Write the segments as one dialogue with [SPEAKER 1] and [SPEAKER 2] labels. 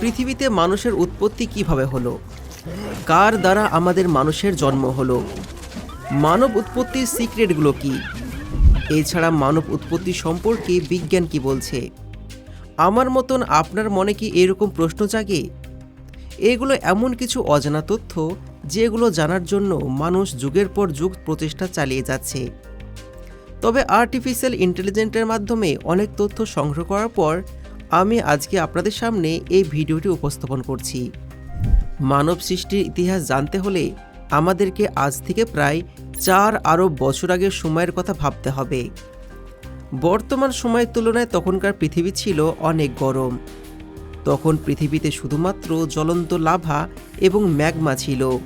[SPEAKER 1] পৃথিবীতে মানুষের উৎপত্তি কীভাবে হলো? কার দ্বারা আমাদের মানুষের জন্ম হলো? মানব উৎপত্তির সিক্রেটগুলো কি? এছাড়া মানব উৎপত্তি সম্পর্কে বিজ্ঞান কি বলছে? আমার মতন আপনার মনে কি এরকম প্রশ্ন জাগে? এগুলো এমন কিছু অজানা তথ্য যেগুলো জানার জন্য মানুষ যুগের পর যুগ প্রচেষ্টা চালিয়ে যাচ্ছে। তবে আর্টিফিশিয়াল ইন্টেলিজেন্টের মাধ্যমে অনেক তথ্য সংগ্রহ করার পর আমি আজকে আপনাদের সামনে এই ভিডিওটি উপস্থাপন করছি। মানব সৃষ্টির ইতিহাস জানতে হলে আমাদেরকে আজ থেকে প্রায় চার আরব বছর আগের সময়ের কথা ভাবতে হবে। বর্তমান সময়ের তুলনায় তখনকার পৃথিবী ছিল অনেক গরম। তখন পৃথিবীতে শুধুমাত্র জ্বলন্ত লাভা এবং ম্যাগমা ছিল।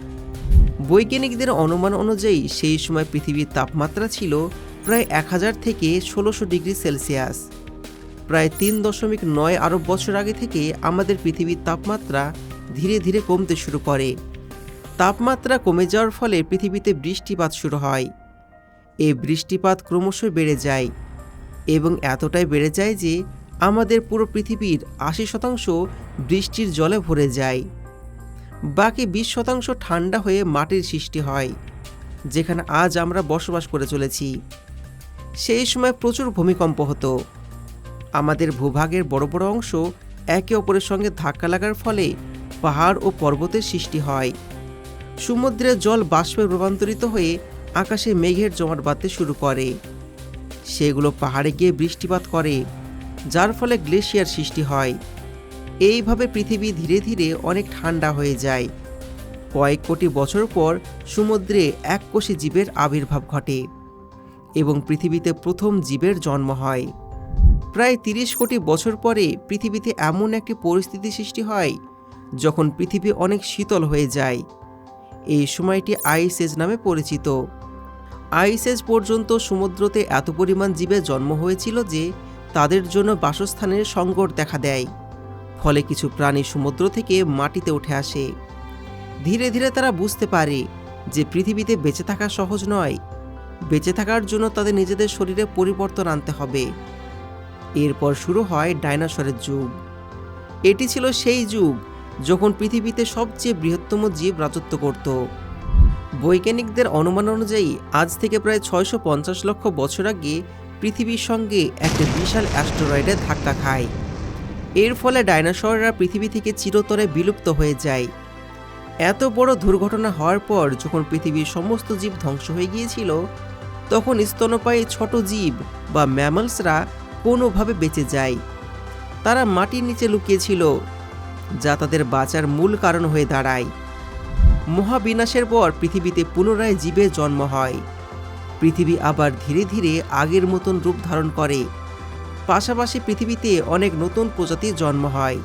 [SPEAKER 1] বৈজ্ঞানিকদের অনুমান অনুযায়ী সেই সময় পৃথিবীর তাপমাত্রা ছিল প্রায় এক হাজার থেকে ষোলোশো ডিগ্রি সেলসিয়াস। প্রায় তিন দশমিক নয় আরব বছর আগে থেকে আমাদের পৃথিবীর তাপমাত্রা ধীরে ধীরে কমতে শুরু করে। তাপমাত্রা কমে যাওয়ার ফলে পৃথিবীতে বৃষ্টিপাত শুরু হয়। এই বৃষ্টিপাত ক্রমশ বেড়ে যায় এবং এতটাই বেড়ে যায় যে আমাদের পুরো পৃথিবীর আশি শতাংশ বৃষ্টির জলে ভরে যায়। বাকি বিশ শতাংশ ঠান্ডা হয়ে মাটির সৃষ্টি হয়, যেখানে আজ আমরা বসবাস করে চলেছি। সেই সময় প্রচুর ভূমিকম্প হতো। আমাদের ভূভাগের বড় বড় অংশ একে অপরের সঙ্গে ধাক্কা লাগার ফলে পাহাড় ও পর্বতের সৃষ্টি হয়। সমুদ্রের জল বাষ্পে রূপান্তরিত হয়ে আকাশে মেঘের জমাট বাঁধতে শুরু করে। সেগুলো পাহাড়ে গিয়ে বৃষ্টিপাত করে, যার ফলে গ্লেশিয়ার সৃষ্টি হয়। এইভাবে পৃথিবী ধীরে ধীরে অনেক ঠান্ডা হয়ে যায়। কয়েক কোটি বছর পর সমুদ্রে এক এককোষী জীবের আবির্ভাব ঘটে এবং পৃথিবীতে প্রথম জীবের জন্ম হয়। প্রায় তিরিশ কোটি বছর পরে পৃথিবীতে এমন একটি পরিস্থিতি সৃষ্টি হয়, যখন পৃথিবী অনেক শীতল হয়ে যায়। এই সময়টি আইস এজ নামে পরিচিত। আইস এজ পর্যন্ত সমুদ্রতে এত পরিমাণ জীবের জন্ম হয়েছিল যে তাদের জন্য বাসস্থানের সংকট দেখা দেয়, ফলে কিছু প্রাণী সমুদ্র থেকে মাটিতে উঠে আসে। ধীরে ধীরে তারা বুঝতে পারে যে পৃথিবীতে বেঁচে থাকা সহজ নয়। বেঁচে থাকার জন্য তাদের নিজেদের শরীরে পরিবর্তন আনতে হবে। এরপর শুরু হয় ডাইনোসরের যুগ। এটি ছিল সেই যুগ যখন পৃথিবীতে সবচেয়ে বৃহত্তম জীব রাজত্ব করত। বৈজ্ঞানিকদের অনুমান অনুযায়ী আজ থেকে প্রায় ছয়শো পঞ্চাশ লক্ষ বছর আগে পৃথিবীর সঙ্গে একটা বিশাল অ্যাস্টেরয়েডে ধাক্কা খায়। এর ফলে ডাইনোসররা পৃথিবী থেকে চিরতরে বিলুপ্ত হয়ে যায়। এত বড় দুর্ঘটনা হওয়ার পর যখন পৃথিবীর সমস্ত জীব ধ্বংস হয়ে গিয়েছিল, তখন স্তন্যপায়ী ছোট জীব বা ম্যামলসরা কোনোভাবে বেঁচে যায়। তারা মাটির নিচে লুকিয়েছিল, যা তাদের বাঁচার মূল কারণ হয়ে দাঁড়ায়। মহাবিনাশের পর পৃথিবীতে পুনরায় জীবের জন্ম হয়। পৃথিবী আবার ধীরে ধীরে আগের মতন রূপ ধারণ করে। পাশাপাশি পৃথিবীতে অনেক নতুন প্রজাতির জন্ম হয়।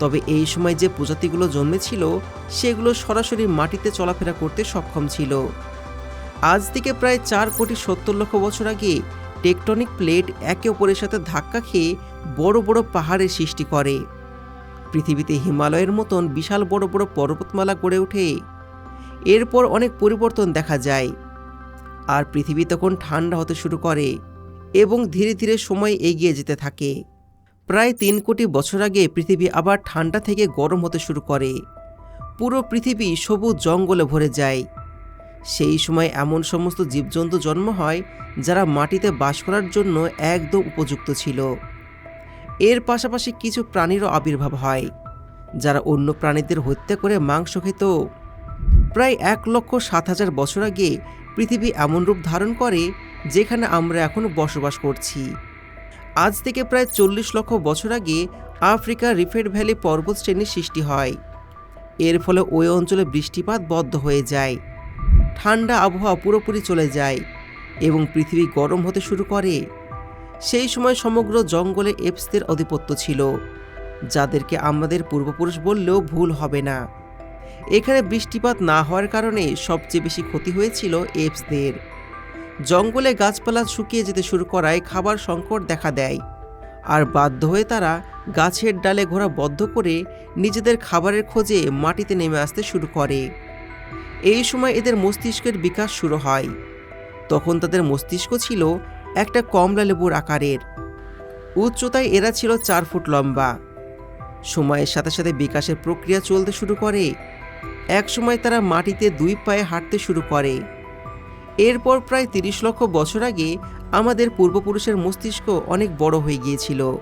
[SPEAKER 1] তবে এই সময় যে প্রজাতিগুলো জন্মেছিল, সেগুলো সরাসরি মাটিতে চলাফেরা করতে সক্ষম ছিল। আজ থেকে প্রায় চার কোটি সত্তর লক্ষ বছর আগে টেকটনিক প্লেট একে অপরের সাথে ধাক্কা খেয়ে বড় বড় পাহাড়ের সৃষ্টি করে। পৃথিবীতে হিমালয়ের মতন বিশাল বড় বড় পর্বতমালা গড়ে ওঠে। এরপর অনেক পরিবর্তন দেখা যায়। আর পৃথিবী তখন ঠান্ডা হতে শুরু করে এবং ধীরে ধীরে সময় এগিয়ে যেতে থাকে। প্রায় তিন কোটি বছর আগে পৃথিবী আবার ঠান্ডা থেকে গরম হতে শুরু করে। পুরো পৃথিবী সবুজ জঙ্গলে ভরে যায়। সেই সময় এমন সমস্ত জীবজন্তু জন্ম হয় যারা মাটিতে বাস করার জন্য একদম উপযুক্ত ছিল। এর পাশাপাশি কিছু প্রাণীরও আবির্ভাব হয়, যারা অন্য প্রাণীদের হত্যা করে মাংস খেত। প্রায় এক লক্ষ সাত হাজার বছর আগে পৃথিবী এমন রূপ ধারণ করে যেখানে আমরা এখন বসবাস করছি। আজ থেকে প্রায় চল্লিশ লক্ষ বছর আগে আফ্রিকার রিফেড ভ্যালি পর্বত শ্রেণির সৃষ্টি হয়। এর ফলে ওই অঞ্চলে বৃষ্টিপাত বদ্ধ হয়ে যায়। ঠান্ডা আবহাওয়া পুরোপুরি চলে যায় এবং পৃথিবী গরম হতে শুরু করে। সেই সময় সমগ্র জঙ্গলে এপসদের আধিপত্য ছিল, যাদেরকে আমাদের পূর্বপুরুষ বললেও ভুল হবে না। এখানে বৃষ্টিপাত না হওয়ার কারণে সবচেয়ে বেশি ক্ষতি হয়েছিল এপসদের। জঙ্গলে গাছপালা শুকিয়ে যেতে শুরু করায় খাবার সংকট দেখা দেয়, আর বাধ্য হয়ে তারা গাছের ডালে ঘোরা বদ্ধ করে নিজেদের খাবারের খোঁজে মাটিতে নেমে আসতে শুরু করে। এই সময় এদের মস্তিষ্কের বিকাশ শুরু হয়। তখন তাদের মস্তিষ্ক ছিল একটা কমলা লেবুর আকারের। উচ্চতায় এরা ছিল চার ফুট লম্বা। সময়ের সাথে সাথে বিকাশের প্রক্রিয়া চলতে শুরু করে। এক সময় তারা মাটিতে দুই পায়ে হাঁটতে শুরু করে। এরপর প্রায় তিরিশ লক্ষ বছর আগে আমাদের পূর্বপুরুষের মস্তিষ্ক অনেক বড় হয়ে গিয়েছিল।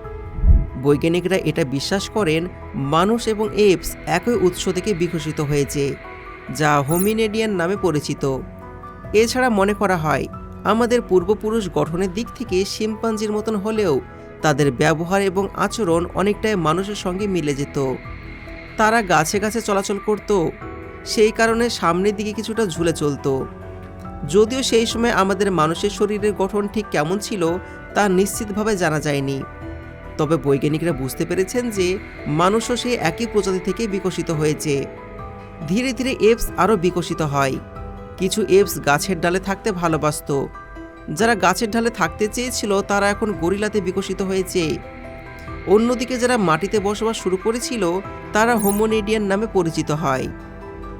[SPEAKER 1] বৈজ্ঞানিকরা এটা বিশ্বাস করেন, মানুষ এবং এপস একই উৎস থেকে বিকশিত হয়েছে। যা হোমিনেডিয়ান নামে পরিচিত। এছাড়া মনে করা হয়, আমাদের পূর্বপুরুষ গঠনের দিক থেকে শিম্পাঞ্জির মতন হলেও তাদের ব্যবহার এবং আচরণ অনেকটাই মানুষের সঙ্গে মিলে যেত। তারা গাছে গাছে চলাচল করত, সেই কারণে সামনের দিকে কিছুটা ঝুলে চলতো। যদিও সেই সময় আমাদের মানুষের শরীরের গঠন ঠিক কেমন ছিল তা নিশ্চিতভাবে জানা যায়নি। তবে বৈজ্ঞানিকরা বুঝতে পেরেছেন যে, মানুষও সেই একই প্রজাতি থেকে বিকশিত হয়েছে। ধীরে ধীরে এপস আরও বিকশিত হয়। কিছু এপস গাছের ডালে থাকতে ভালোবাসত। যারা গাছের ডালে থাকতে চেয়েছিল, তারা এখন গরিলাতে বিকশিত হয়েছে। অন্যদিকে যারা মাটিতে বসবাস শুরু করেছিল, তারা হোমোনেডিয়ান নামে পরিচিত হয়।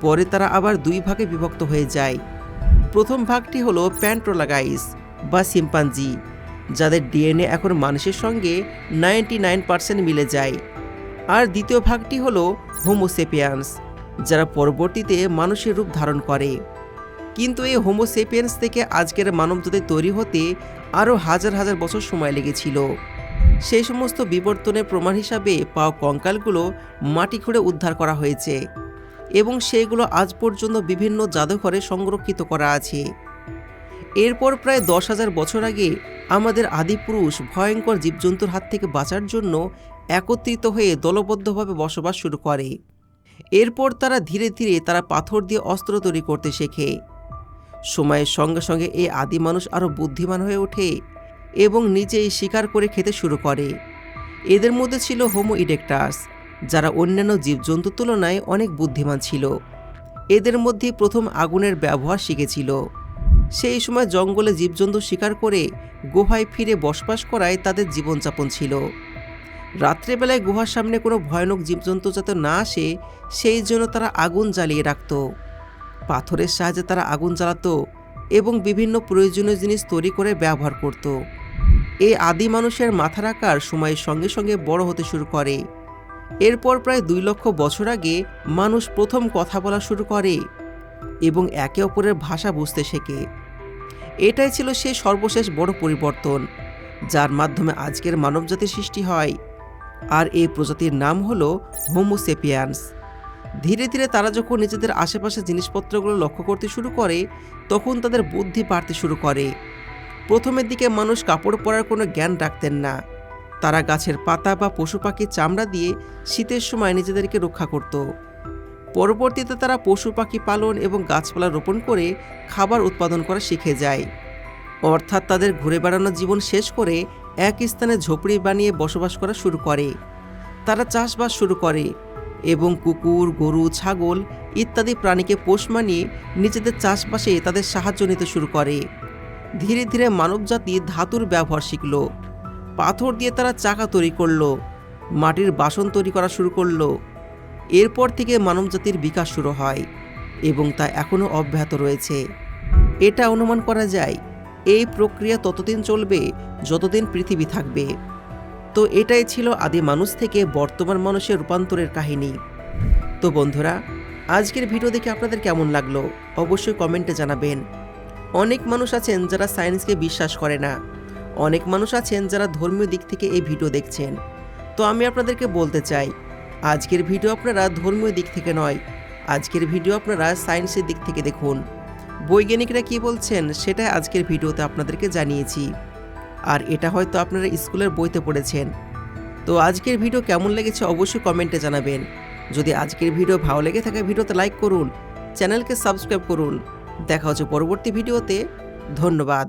[SPEAKER 1] পরে তারা আবার দুই ভাগে বিভক্ত হয়ে যায়। প্রথম ভাগটি হলো প্যান্ট্রোলাগাইস বা সিম্পাঞ্জি যাদের ডিএনএ এখন মানুষের সঙ্গে নাইনটি মিলে যায়। আর দ্বিতীয় ভাগটি হলো হোমোসেপিয়ান্স যারা পরবর্তীতে মানুষের রূপ ধারণ করে। কিন্তু এই হোমোসেপিয়েন্স থেকে আজকের মানবজাতি তৈরি হতে আরও হাজার হাজার বছর সময় লেগেছিল। সেই সমস্ত বিবর্তনের প্রমাণ হিসাবে পাওয়া কঙ্কালগুলো মাটি খুঁড়ে উদ্ধার করা হয়েছে এবং সেগুলো আজ পর্যন্ত বিভিন্ন জাদুঘরে সংরক্ষিত করা আছে। এরপর প্রায় দশ হাজার বছর আগে আমাদের আদিপুরুষ ভয়ঙ্কর জীবজন্তুর হাত থেকে বাঁচার জন্য একত্রিত হয়ে দলবদ্ধভাবে বসবাস শুরু করে। এরপর তারা ধীরে ধীরে তারা পাথর দিয়ে অস্ত্র তৈরি করতে শেখে। সময়ের সঙ্গে সঙ্গে এই আদি মানুষ আরও বুদ্ধিমান হয়ে ওঠে এবং নিজেই শিকার করে খেতে শুরু করে। এদের মধ্যে ছিল হোমো ইডেক্টাস, যারা অন্যান্য জীবজন্তুর তুলনায় অনেক বুদ্ধিমান ছিল। এদের মধ্যে প্রথম আগুনের ব্যবহার শিখেছিল। সেই সময় জঙ্গলে জীবজন্তু শিকার করে গুহায় ফিরে বসবাস করায় তাদের জীবনযাপন ছিল। রাত্রেবেলায় গুহার সামনে কোনো ভয়ানক জীবজন্তু যাতে না আসে, সেই জন্য তারা আগুন জ্বালিয়ে রাখত। পাথরের সাহায্যে তারা আগুন জ্বালাতো এবং বিভিন্ন প্রয়োজনীয় জিনিস তৈরি করে ব্যবহার করত। এই আদি মানুষের মাথার আকার সময়ের সঙ্গে সঙ্গে বড় হতে শুরু করে। এরপর প্রায় দুই লক্ষ বছর আগে মানুষ প্রথম কথা বলা শুরু করে এবং একে অপরের ভাষা বুঝতে শেখে। এটাই ছিল সেই সর্বশেষ বড় পরিবর্তন, যার মাধ্যমে আজকের মানবজাতি সৃষ্টি হয়। আর এই প্রজাতির নাম হলো হোমোসেপিয়ান্স ধীরে ধীরে তারা যখন নিজেদের আশেপাশে জিনিসপত্রগুলো লক্ষ্য করতে শুরু করে, তখন তাদের বুদ্ধি বাড়তে শুরু করে। প্রথমের দিকে মানুষ কাপড় পরার কোনো জ্ঞান রাখতেন না। তারা গাছের পাতা বা পশু পাখির চামড়া দিয়ে শীতের সময় নিজেদেরকে রক্ষা করত। পরবর্তীতে তারা পশু পাখি পালন এবং গাছপালা রোপণ করে খাবার উৎপাদন করা শিখে যায়। অর্থাৎ তাদের ঘুরে বেড়ানো জীবন শেষ করে এক স্থানে ঝোপড়ি বানিয়ে বসবাস করা শুরু করে। তারা চাষবাস শুরু করে এবং কুকুর, গরু, ছাগল ইত্যাদি প্রাণীকে পোষ মানিয়ে নিজেদের চাষবাসে তাদের সাহায্য নিতে শুরু করে। ধীরে ধীরে মানবজাতি ধাতুর ব্যবহার শিখল। পাথর দিয়ে তারা চাকা তৈরি করল, মাটির বাসন তৈরি করা শুরু করল। এরপর থেকে মানবজাতির বিকাশ শুরু হয় এবং তা এখনও অব্যাহত রয়েছে। এটা অনুমান করা যায় এই প্রক্রিয়া ততদিন চলবে, যতদিন পৃথিবী থাকবে। তো এটাই ছিল আদি মানুষ থেকে বর্তমান মানুষের রূপান্তরের কাহিনী। তো বন্ধুরা, আজকের ভিডিও দেখে আপনাদের কেমন লাগল? অবশ্যই কমেন্টে জানাবেন। অনেক মানুষ আছেন যারা সায়েন্সকে বিশ্বাস করে না। অনেক মানুষ আছেন যারা ধর্মীয় দিক থেকে এই ভিডিও দেখছেন। তো আমি আপনাদেরকে বলতে চাই, আজকের ভিডিও আপনারা ধর্মীয় দিক থেকে নয়, আজকের ভিডিও আপনারা সায়েন্সের দিক থেকে দেখুন। বৈজ্ঞানিকরা কি বলছেন সেটা আজকের ভিডিওতে আপনাদেরকে জানিয়েছি। আর এটা হয়তো আপনারা স্কুলের বইতে পড়েছেন। তো আজকের ভিডিও কেমন লেগেছে অবশ্যই কমেন্টে জানাবেন। যদি আজকের ভিডিও ভালো লেগে থাকে ভিডিওতে লাইক করুন, চ্যানেলকে সাবস্ক্রাইব করুন। দেখা হচ্ছে পরবর্তী ভিডিওতে। ধন্যবাদ।